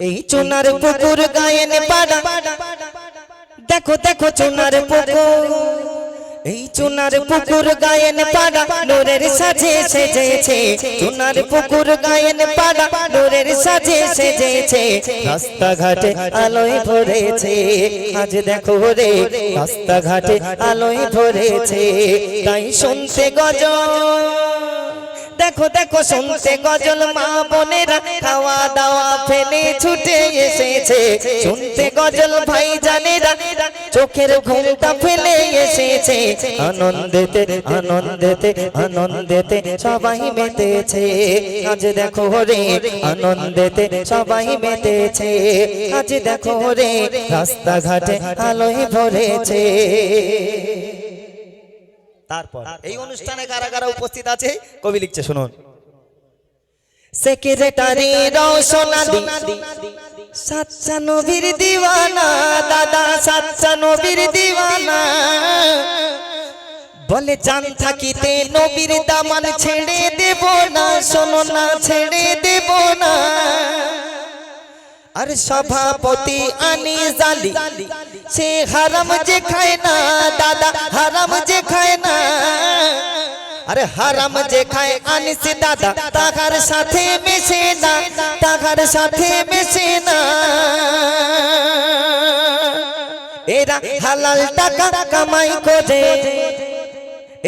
এই চুনার পুকুর গায়েন পাড়া। দেখো দেখো চুনার পুকুর। এই চুনার পুকুর গায়েন পাড়া। নোরের সাজে সেজেছে। চুনার পুকুর গায়েন পাড়া। নোরের সাজে সেজেছে। রাস্তাঘাটে আলোয় আজ দেখো রে, রাস্তাঘাটে আলোয় তাই গজল। দেখো দেখো গজল মা বোনেরা। খাওয়া দাওয়া ফেলে ছুটে এসেছে। শুনতে গজল ভাই জানেরা চোখের ঘুমটা ফেলে এসেছে। আনন্দেতে আনন্দেতে আনন্দেতে সবাই মেতেছে। আজ দেখো রে, আনন্দেতে সবাই মেতেছে। আজ দেখো রে, রাস্তাঘাটে আলোয় ভরেছে। তারপর, এই অনুষ্ঠানে কারা কারা উপস্থিত আছে? কবি লিখছে, শুনুন। সেক্রেটারি রওশনাদি সাচ্চা নবীর দিওয়ানা দাদা সাচ্চা নবীর দিওয়ানা। বলে জান থাকিতে নবীর দামান ছেড়ে দেব না শোনো না ছেড়ে দেব না। আর সভাপতি আনি জালি সে হারাম যে খায় না দাদা হারাম যে খায় না। আরে হারাম যে খায় আনিস দাদা, তাহার সাথে মিশে না, তাহার সাথে মিশে না। এরা হালাল টাকা কামাই করে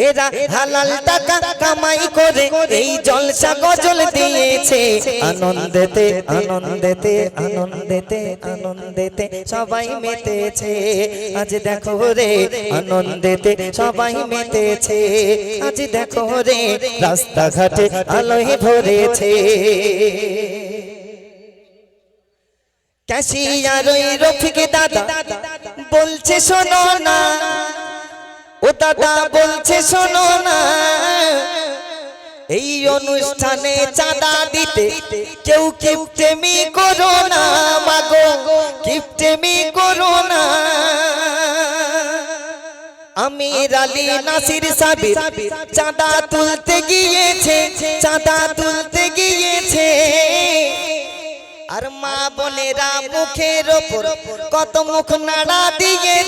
এরা হালাল টাকা কামাই করে, এই জলসা গজল দিয়েছে। আনন্দেতে আনন্দেতে আনন্দেতে আনন্দেতে সবাই মেতেছে। আজ দেখো রে, আনন্দেতে সবাই মেতেছে। আজ দেখো রে, রাস্তাঘাটে আলোয় ভরেছে। ক্যাশিয়ার রফিক দাদা, বলছে, শোনো না। ও দাদা বলছে, শোনো না। এই অনুষ্ঠানে চাঁদা দিতে কেউ কিপ্টেমি করো না, মাগো, কিপ্টেমি করো না। আমির আলী নাসির সাবির চাঁদা তুলতে গিয়েছে, চাঁদা তুলতে গিয়েছে। আর মা বোনেরা মুখের ওপর কত মুখ নাড়া দিয়েছে।